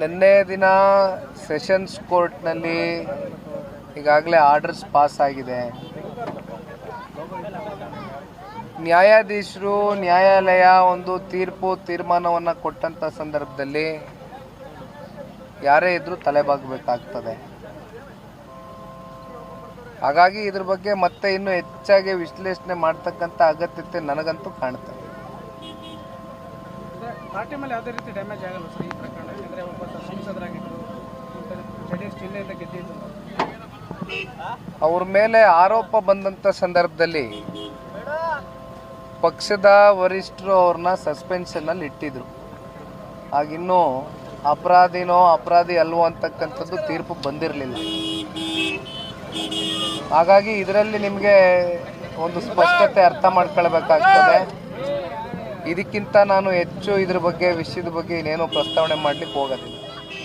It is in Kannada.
ನಿನ್ನೆ ದಿನ ಸೆಷನ್ಸ್ ಕೋರ್ಟ್ನಲ್ಲಿ ಈಗಾಗಲೇ ಆರ್ಡರ್ಸ್ ಪಾಸ್ ಆಗಿದೆ. ನ್ಯಾಯಾಧೀಶರು ನ್ಯಾಯಾಲಯ ಒಂದು ತೀರ್ಪು ತೀರ್ಮಾನವನ್ನು ಕೊಟ್ಟಂಥ ಸಂದರ್ಭದಲ್ಲಿ ಯಾರೇ ಇದ್ರೂ ತಲೆಬಾಗಬೇಕಾಗ್ತದೆ. ಹಾಗಾಗಿ ಇದ್ರ ಬಗ್ಗೆ ಮತ್ತೆ ಇನ್ನೂ ಹೆಚ್ಚಾಗಿ ವಿಶ್ಲೇಷಣೆ ಮಾಡ್ತಕ್ಕಂಥ ಅಗತ್ಯತೆ ನನಗಂತೂ ಕಾಣ್ತದೆ. ಅವ್ರ ಮೇಲೆ ಆರೋಪ ಬಂದಂಥ ಸಂದರ್ಭದಲ್ಲಿ ಪಕ್ಷದ ವರಿಷ್ಠರು ಅವ್ರನ್ನ ಸಸ್ಪೆನ್ಷನಲ್ಲಿ ಇಟ್ಟಿದ್ರು. ಆಗಿನ್ನೂ ಅಪರಾಧಿನೋ ಅಪರಾಧಿ ಅಲ್ವೋ ಅಂತಕ್ಕಂಥದ್ದು ತೀರ್ಪು ಬಂದಿರಲಿಲ್ಲ. ಹಾಗಾಗಿ ಇದರಲ್ಲಿ ನಿಮಗೆ ಒಂದು ಸ್ಪಷ್ಟತೆ ಅರ್ಥ ಮಾಡ್ಕೊಳ್ಬೇಕಾಗ್ತದೆ. ಇದಕ್ಕಿಂತ ನಾನು ಹೆಚ್ಚು ಇದ್ರ ಬಗ್ಗೆ ವಿಷಯದ ಬಗ್ಗೆ ಇನ್ನೇನು ಪ್ರಸ್ತಾವನೆ ಮಾಡ್ಲಿಕ್ಕೆ ಹೋಗೋದಿಲ್ಲ.